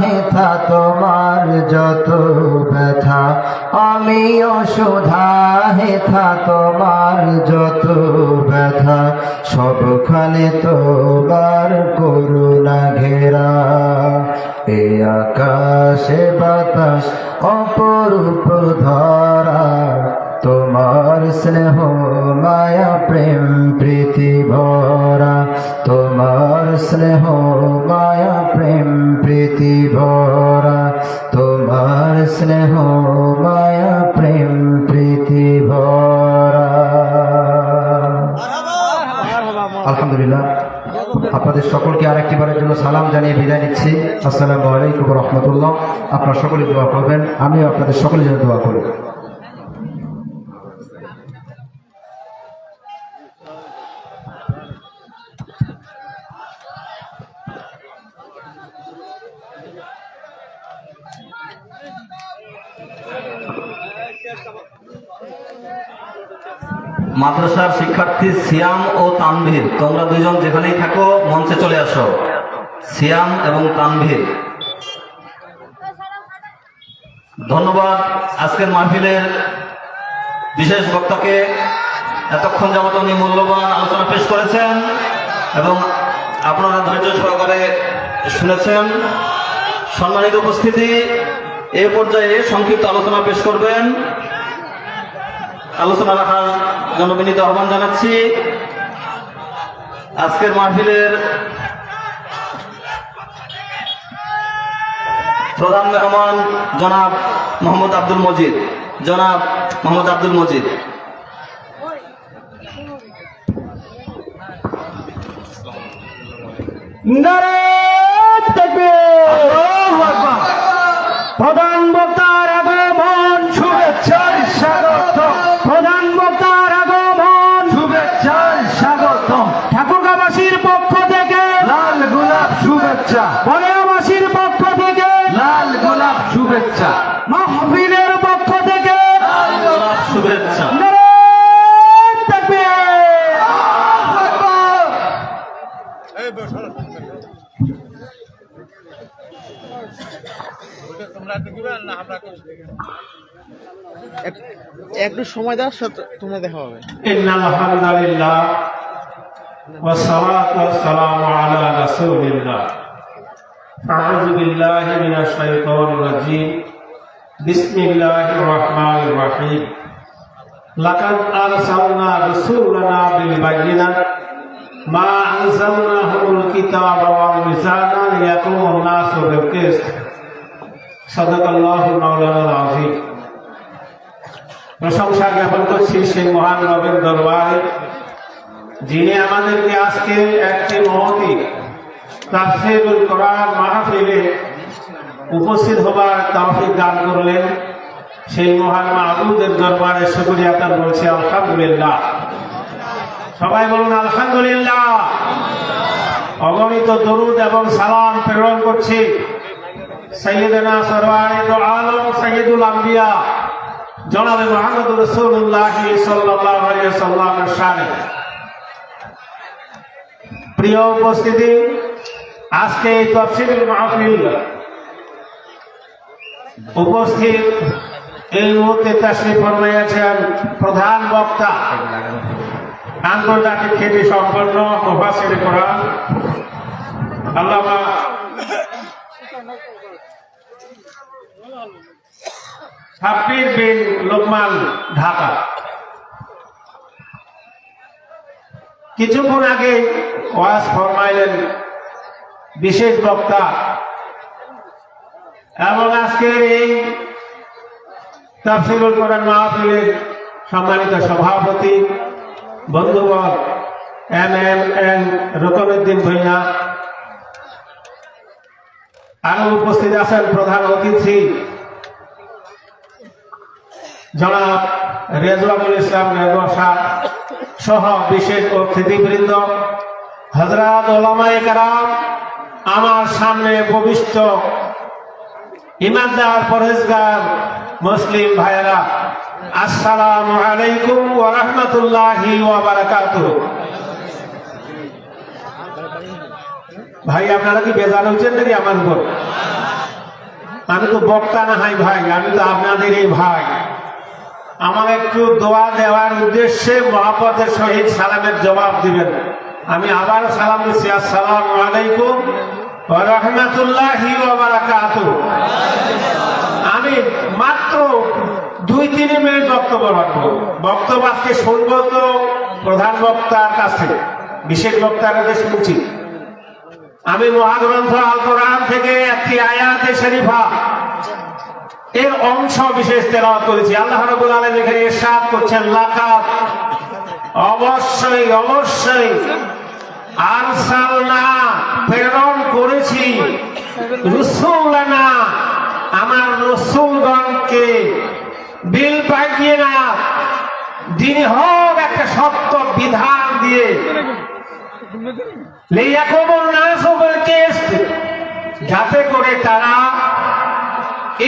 হেথা তোমার যত ব্যথা। আমি অসুধা হেথা তোমার যত ব্যথা। সবখানে তোমার করুণা ঘেরা। এ আকাশে বাতাস অপরূপ ধরা। তোমার স্নেহ, মায়া, প্রেম, প্রীতি ভরা। তোমার স্নেহ, মায়া, প্রেম, প্রীতি ভরা। তোমার স্নেহ, মায়া, প্রেম, প্রীতি ভরা। আলহামদুলিল্লাহ, আপনাদের সকলকে আরেকটি বারের জন্য সালাম জানিয়ে বিদায় নিচ্ছি। আসসালামু আলাইকুম রহমতুল্লাহ। আপনারা সকলে দোয়া করবেন, আমিও আপনাদের সকলের জন্য দোয়া করি মাদ্রাসার শিক্ষার্থী সিয়াম ও তানভীর। তোমরা দুজন যেখানেই থাকো, মঞ্চে চলে আসো। সিয়াম এবং তানভীর। ধন্যবাদ আজকের মাহফিলের বিশেষ বক্তাকে। এতক্ষণ যাবত উনি মূল্যবান আলোচনা পেশ করেছেন এবং আপনারা ধৈর্য সহকারে শুনেছেন। সম্মানিত উপস্থিতি, এ পর্যায়ে সংক্ষিপ্ত আলোচনা পেশ করবেন। আলোচনা রাখার জন্য বিনীত আহ্বান জানাচ্ছি। আজকের মাহফিলের প্রধান মেহমান জনাব মোহাম্মদ আব্দুল মজিদ। জনাব মোহাম্মদ আব্দুল মজিদ। প্রধান একটু সময় দাও সাথে তোমরা দেখা হবে إن الحمد لله والصلاة والسلام على رسول الله أعوذ بالله من الشيطان الرجيم بسم الله الرحمن الرحيم لقد أرسلنا رسولنا بالبينات ما أنزلناهم الكتاب والميزان ليقوم الناس بالقسط সদকাল্লাহিম প্রশংসা জ্ঞাপন করছি সেই মহান রবের দরবারে, যিনি আমাদেরকে আজকে একটি মহতি তাফসিরুল কোরআন মাহফিলে উপস্থিত হবার তাফিক দান করলেন। সেই মহান মাহবুদের দরবারে শুক্রিয়া তার বলছে আলহামদুলিল্লাহ। সবাই বলুন, আলহামদুলিল্লাহ। অগণিত দরুদ এবং সালাম প্রেরণ করছি। সৈয়দনা সরওয়ারে দো আলম সৈয়দুল আম্বিয়া, জনাবে মোহাম্মদ রসুল্লাহ সাল্লামের সানে প্রিয় উপস্থিতি, আজকে এই তফসিল মাহফিল উপস্থিত এই মুহূর্তে তাশ্রী ফরমাইয়াছেন প্রধান বক্তা, আন্তর্জাতিক খ্যাতি সম্পন্ন মুফাসির কোরআন, আল্লামা সাব্বির বিন লোকমান, ঢাকা। কিছুক্ষণ আগে ওয়াজ ফরমাইলেন বিশেষ বক্তা এবং আজকের এই তাফসিরুল কোরআন মাহফিলের সম্মানিত সভাপতি বন্ধুবর M M N Ratanuddin Bhuiyan. আরও উপস্থিত আছেন প্রধান অতিথি জনাব রেজওয়ানুল ইসলাম নেবসা সহ বিশেষ অতিথিবৃন্দ হজরত ওলামায়ে কারাম, আমার সামনে ভবিষ্য ইমানদার পরেজগার মুসলিম ভাইয়েরা, আসসালামু আলাইকুম ওয়া রাহমাতুল্লাহি ওয়া বারাকাতুহু। ভাই, আপনারা কি বেজার হয়েছেন নাকি আমার উপর? আমি তো বক্তা না, হাই ভাই, আমি তো আপনাদের এই ভাই। আমার একটু দোয়া দেওয়ার উদ্দেশ্যে মহাপদের সহিত সালামের জবাব দিবেন। আমি আবার সালাম দিচ্ছি। আসসালাম আলাইকুম রহমতুল্লাহি আমি মাত্র দুই তিন মিনিট বক্তব্য রাখব। বক্তব্য আজকে শুনব তো প্রধান বক্তার কাছে, বিশেষ বক্তার কাছে শুনছি। আমি মহাগ্রন্থ আল থেকে একটি আয়াতে শরীফা এর অংশ বিশেষ তেলাওয়াত করেছি। আল্লাহ রাব্বুল আলামিন এখানে ইরশাদ করছেন লাকাত অবশ্যই অবশ্যই। আরসালনা, প্রেরণ করেছি। রসুলানা, আমার রসুলগণকে। বিল পাঠিয়ে না দিন হোক একটা সত্য বিধান দিয়ে। যাতে করে তারা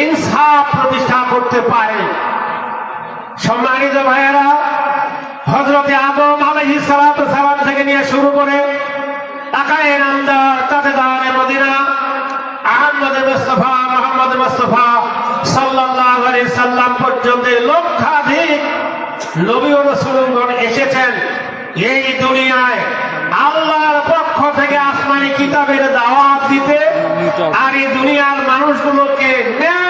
ইনসাফ প্রতিষ্ঠা করতে পারে। সম্মানিত ভাইয়েরা হজরতে আদম আলহি সালাম থেকে নিয়ে শুরু করে আকায়ে নামদার তাতেদারে মদিনা, আহমদ মুস্তফা, মোহাম্মদ মুস্তফা সাল্লাম পর্যন্ত লক্ষাধিক নবী রাসূলগণ এসেছেন এই দুনিয়ায়। আল্লাহর পক্ষ থেকে আসমানি কিতাবের দাওয়াত দিতে আর এই দুনিয়ার মানুষগুলোকে ন্যায়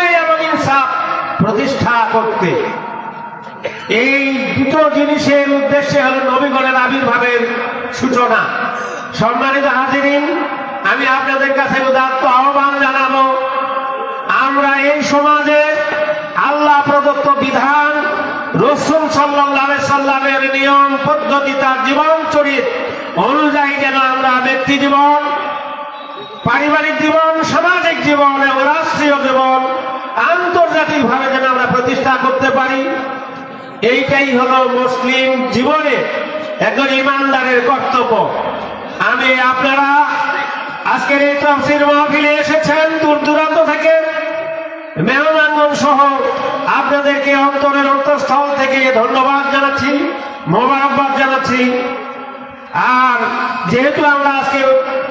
প্রতিষ্ঠা করতে। এই দুটো জিনিসের উদ্দেশ্যে হলো নবীগণের আবির্ভাবের সূচনা। সম্মানিত হাজিরিন, আমি আপনাদের কাছে উদাত্ত আহ্বান জানাব, আমরা এই সমাজে আল্লাহ প্রদত্ত বিধান, রসুল সাল্লাহ সাল্লামের নিয়ম, পদ্ধতি, তার জীবন চরিত অনুযায়ী যেন আমরা ব্যক্তি জীবন, পারিবারিক জীবন, সামাজিক জীবন এবং রাষ্ট্রীয় জীবন আন্তর্জাতিক ভাবে যেন আমরা প্রতিষ্ঠা করতে পারি, এইটাই হলো মুসলিম জীবনে একজন ইমানদারের কর্তব্য। আমি, আপনারা, আজকের এই তফসির মাহফিলে এসেছেন, দূর দূরান্ত থেকে। মেহমানগণ সহ আপনাদেরকে অন্তরের অন্তঃস্থল থেকে ধন্যবাদ জানাচ্ছি, মোবারকবাদ জানাচ্ছি। আর যেহেতু আমরা আজকে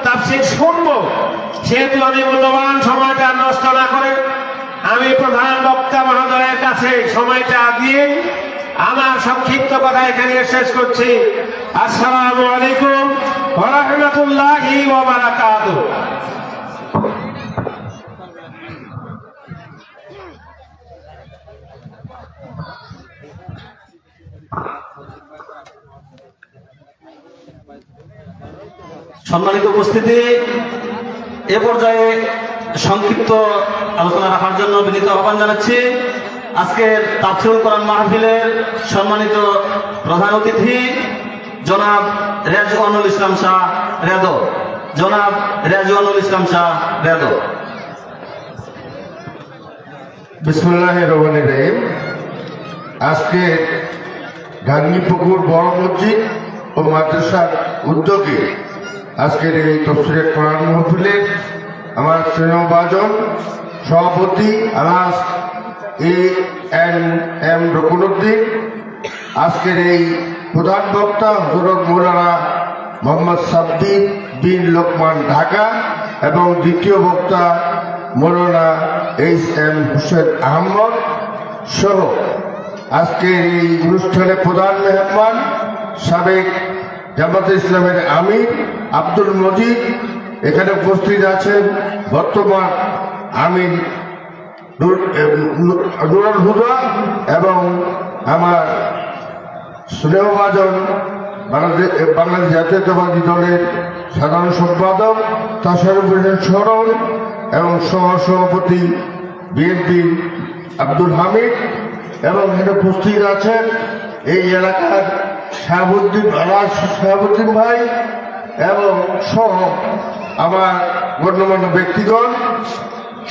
তাফসির শুনব, সেহেতু আমি মূল্যবান সময়টা নষ্ট না করে আমি প্রধান বক্তা মহোদয়ের কাছে সময়টা দিয়ে আমার সংক্ষিপ্ত কথা এখানে শেষ করছি। আসসালামু আলাইকুম রহমতুল্লাহি সম্মানিত উপস্থিতি, এ পর্যায়ে সংক্ষিপ্ত আলোচনা রাখার জন্য বিনীত আহ্বান জানাচ্ছি। আজকের তাফসিরুল কোরআন মাহফিলের সম্মানিত প্রধান অতিথি, জনাব রেজওয়ানুল ইসলাম শাহ রেদো জনাব রেজওয়ানুল ইসলাম শাহ রেদো বিসমুল্লাহ রহমান রহিম। আজকে গাঙ্গিপুকুর বড় মসজিদ ও মাদ্রাসার উদ্যোগে আজকের এই তফসিলের কোরআন মহফিলে আমার স্নেহভাজন সভাপতি আলাস এ এন এম রকুনুদ্দিন আজকের এই প্রধান বক্তা হজরত মৌলানা মোহাম্মদ সাব্বির বিন লোকমান ঢাকা এবং দ্বিতীয় বক্তা মৌলানা এইচ এম হুসেন আহমদ সহ। আজকের এই অনুষ্ঠানে প্রধান মেহমান সাবেক জামাতে ইসলামের আমির আব্দুল মজিদ এখানে উপস্থিত আছেন বর্তমান আমি নুর- নুরুল হুদা এবং আমার স্নেহভাজন বাংলাদেশ বাংলাদেশ জাতীয়তাবাদী দলের সাধারণ সম্পাদক তাসারুফ হোসেন সরণ এবং সহ সভাপতি বিএনপি আব্দুল হামিদ এবং এখানে উপস্থিত আছেন এই এলাকার শাহাবুদ্দিন শাহাবুদ্দিন ভাই এবং সহ আমার গণ্যমান্য ব্যক্তিগণ,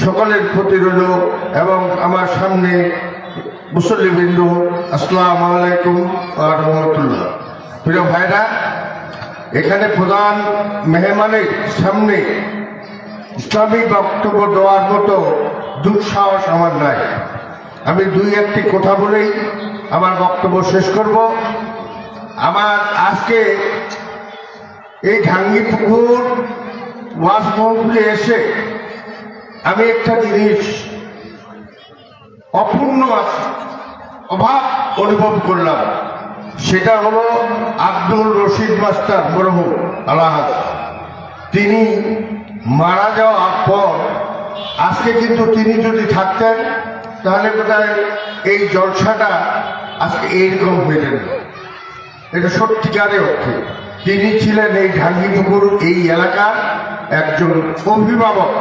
সকলের প্রতি রইল এবং আমার সামনে মুসল্লিবৃন্দ, আসসালাম আলাইকুম রহমতুল্লাহ। প্রিয় ভাইরা, এখানে প্রধান মেহমানের সামনে ইসলামী বক্তব্য দেওয়ার মতো দুঃসাহস আমার নাই। আমি দুই একটি কথা বলেই আমার বক্তব্য শেষ করব। আমার আজকে এই পুকুর ওয়াজ মহফিলে এসে আমি একটা জিনিস অপূর্ণ আছে অভাব অনুভব করলাম। সেটা হলো আব্দুল রশিদ মাস্টার মরহুম আল্লাহ তিনি মারা যাওয়ার পর, আজকে কিন্তু তিনি যদি থাকতেন, তাহলে বোধহয় এই জলসাটা আজকে এইরকম হয়ে যেত। এটা সত্যিকারে অর্থে। তিনি ছিলেন এই ঢাঙ্গিপুকুর এই এলাকার একজন অভিভাবক।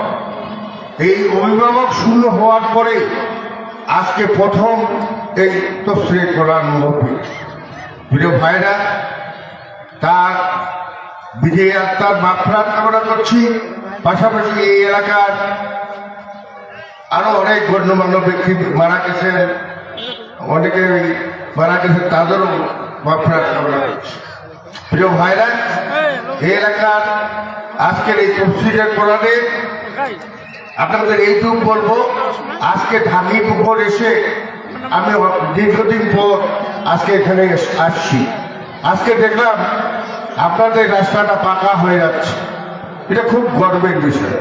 এই অভিভাবক শূন্য হওয়ার পরে আজকে প্রথম এই তফসিলে কোরআন মহফিল। প্রিয় ভাইরা, তার বিজয় আত্মার মাফরাত কামনা করছি। পাশাপাশি এই এলাকার আরও অনেক গণ্যমান্য ব্যক্তি মারা গেছেন। অনেকে মারা গেছেন, তাদেরও মাফরাত কামনা করছি। প্রিয় ভাইরা এই এলাকার আজকের এই তফসিলের কোরআনে আপনাদের এইটুকু বলব আজকে ঢাকি পুকুর এসে আমি দীর্ঘদিন পর আজকে এখানে আসছি। আজকে দেখলাম আপনাদের রাস্তাটা পাকা হয়ে যাচ্ছে। এটা খুব গর্বের বিষয়।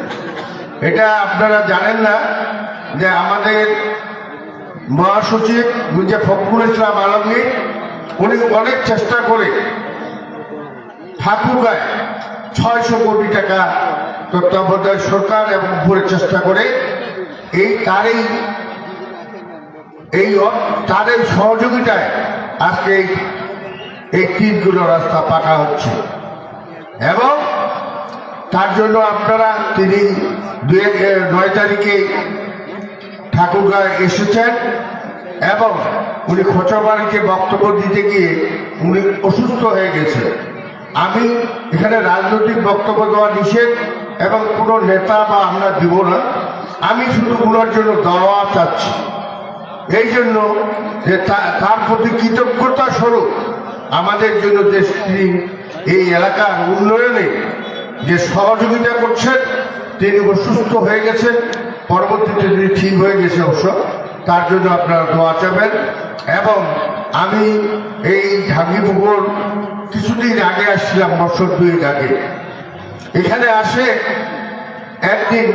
এটা আপনারা জানেন না যে আমাদের মহাসচিব মির্জা ফখরুল ইসলাম আলমগীর উনি অনেক চেষ্টা করে ঠাকুরগায় ছয়শো কোটি টাকা তত্ত্বাবধায়ক সরকার এবং উপরে চেষ্টা করে এই তারই এই তাদের সহযোগিতায় আজকে এই তিনগুলো রাস্তা পাকা হচ্ছে। এবং তার জন্য আপনারা তিনি নয় তারিখে ঠাকুরগাঁয় এসেছেন এবং উনি খোঁচাবাড়িতে বক্তব্য দিতে গিয়ে উনি অসুস্থ হয়ে গেছে আমি এখানে রাজনৈতিক বক্তব্য দেওয়া নিষেধ এবং কোনো নেতা বা আমরা দিব না। আমি শুধু ওনার জন্য দেওয়া চাচ্ছি। এই জন্য যে তার প্রতি কৃতজ্ঞতা স্বরূপ আমাদের জন্য দেশটি এই এলাকার উন্নয়নে যে সহযোগিতা করছেন, তিনি অসুস্থ হয়ে গেছেন। পরবর্তীতে তিনি ঠিক হয়ে গেছে অবশ্য। তার জন্য আপনারা দোয়া চাবেন এবং আমি এই ঢাঙ্গিপুকুর কিছুদিন আগে আসছিলাম, বছর দুই আগে। এখানে আসে একদিন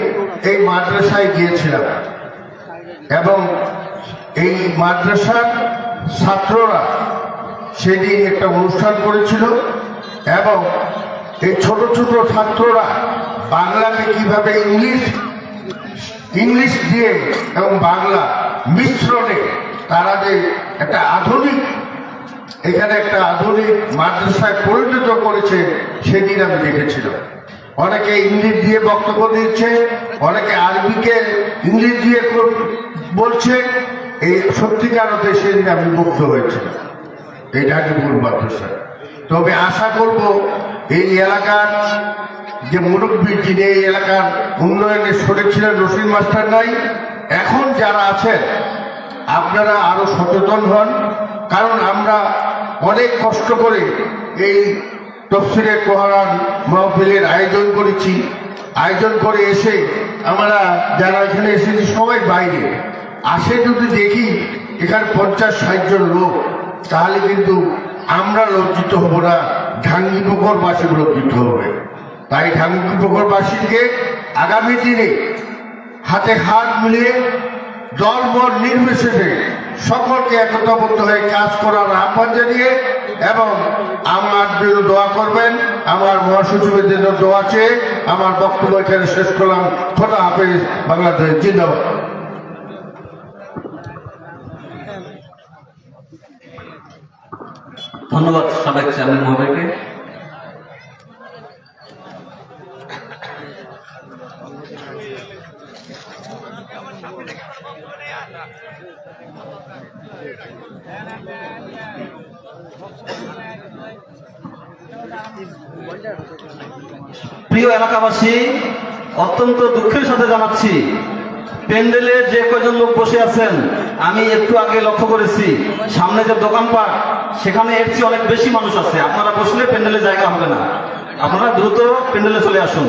এই মাদ্রাসায় গিয়েছিলাম। এবং এই মাদ্রাসার ছাত্ররা সেদিন একটা অনুষ্ঠান করেছিল এবং এই ছোট ছোট ছাত্ররা বাংলাকে কীভাবে ইংলিশ ইংলিশ দিয়ে এবং বাংলা মিশ্রণে তারা যে একটা আধুনিক এখানে একটা আধুনিক মাদ্রাসায় পরিণত করেছে সেদিন আমি দেখেছিলাম। অনেকে ইংলিশ দিয়ে বক্তব্য দিচ্ছে, অনেকে আরবিকে ইংলিশ দিয়ে বলছে। এই সত্যিকার অর্থে সেদিন আমি মুগ্ধ হয়েছিলাম এই ঢাকিপুর মাদ্রাসা তবে আশা করব এই এলাকার যে মুরব্বী যিনি এই এলাকার উন্নয়নে সরেছিলেন রশিদ মাস্টার নাই, এখন যারা আছেন, আপনারা আরও সচেতন হন। কারণ আমরা অনেক কষ্ট করে এই তফসিরে কোহারান মহফিলের আয়োজন করেছি। আয়োজন করে এসে আমরা যারা এখানে এসেছি সবাই বাইরে। আসে যদি দেখি এখানে পঞ্চাশ, ষাট জন লোক, তাহলে কিন্তু আমরা লজ্জিত হব না, ঢাঙ্গি পুকুরবাসী লজ্জিত হবে। তাই ঢাঙ্গি পুকুরবাসীকে আগামী দিনে হাতে হাত মিলিয়ে দল নির্বিশেষে সকলকে একতাবদ্ধ হয়ে কাজ করার আহ্বান জানিয়ে এবং আমার জন্য দোয়া করবেন। আমার মহাসচিবের জন্য দোয়া চেয়ে আমার বক্তব্য এখানে শেষ করলাম। খোদা হাফেজ, বাংলাদেশ জিন্দাবাদ। ধন্যবাদ সাবেক চেয়ারম্যান মহোদয়কে। প্রিয় এলাকাবাসী, অত্যন্ত দুঃখের সাথে জানাচ্ছি, প্যান্ডেলে যে কজন লোক বসে আছেন, আমি একটু আগে লক্ষ্য করেছি, সামনে যে দোকানপাট, সেখানে এর চেয়ে অনেক বেশি মানুষ আছে। আপনারা বসলে প্যান্ডেলে জায়গা হবে না। আপনারা দ্রুত প্যান্ডেলে চলে আসুন।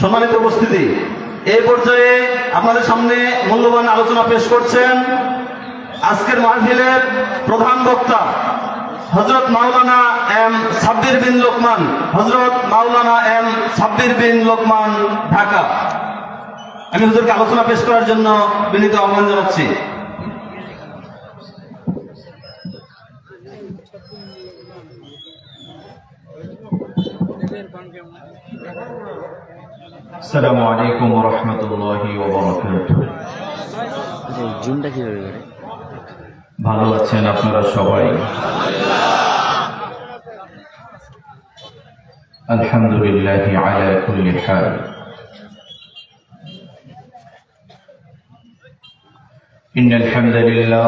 সম্মানিত উপস্থিতি এই পর্যায়ে আপনাদের সামনে মূল্যবান আলোচনা পেশ করছেন আজকের মাহফিলের প্রধান বক্তা হজরত মাওলানা এম সাব্বির বিন লোকমান হজরত মাওলানা এম সাব্বির বিন লোকমান, ঢাকা। আমি হুজুরকে আলোচনা পেশ করার জন্য বিনীত আহ্বান জানাচ্ছি। السلام عليكم ورحمة الله وبركاته জুমটা কিভাবে করে ভালো আছেন আপনারা সবাই الحمد لله على كل حال إن الحمد لله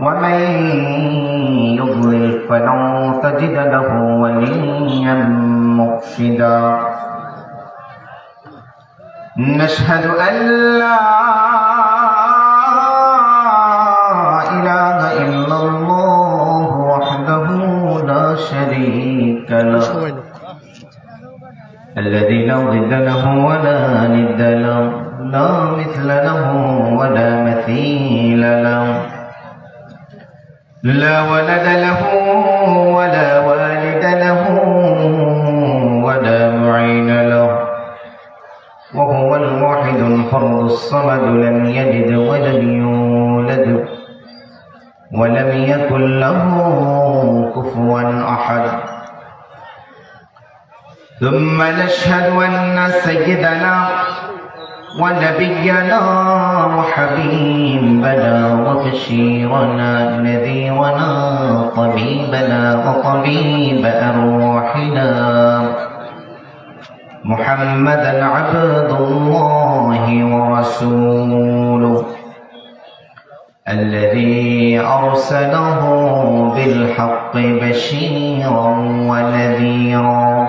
ومن يضلل فلن تجد له وليا مرشدا. نشهد أن لا إله إلا الله وحده لا شريك له. الذي لا ضد له ولا ند له لا مثل له لا ولد له ولا والد له ولا معين له. وهو الواحد الفرد الصمد لم يلد ولم يولد ولم يكن له كفوا أحد. ثم نشهد أن سيدنا ونبينا وحبيبنا وبشيرنا نذيرنا طبيبنا وطبيب ارواحنا محمدا عبد الله ورسوله الذي أرسله بالحق بشيرا ونذيرا.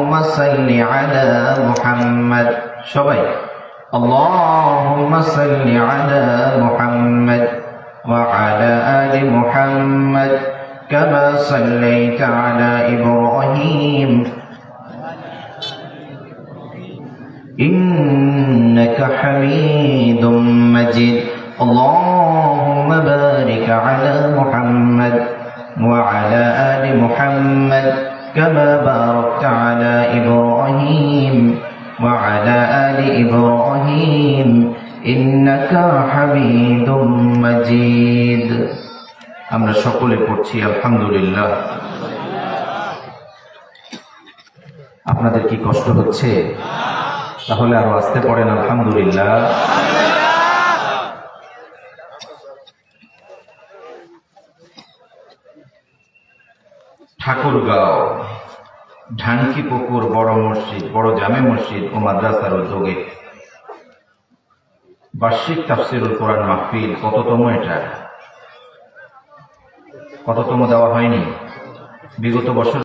اللهم صل على محمد. شبي اللهم صل على محمد وعلى آل محمد كما صليت على إبراهيم. إنك حميد مجيد. اللهم بارك على محمد وعلى آل محمد كما باركت على إبراهيم وعلى آل إبراهيم إنك حميد مجيد আমরা সকলে পড়ছি আলহামদুলিল্লাহ আপনাদের কি কষ্ট হচ্ছে তাহলে আরো আসতে পড়েন আলহামদুলিল্লাহ ঠাকুরগাঁও, ঢানকি পুকুর, বড় মসজিদ, বড় জামে মসজিদ ও মাদ্রাসার উদ্যোগে। বার্ষিক তাফসিরুল কোরআন মাহফিল কততম এটা? কততম দেওয়া হয়নি? বিগত বছর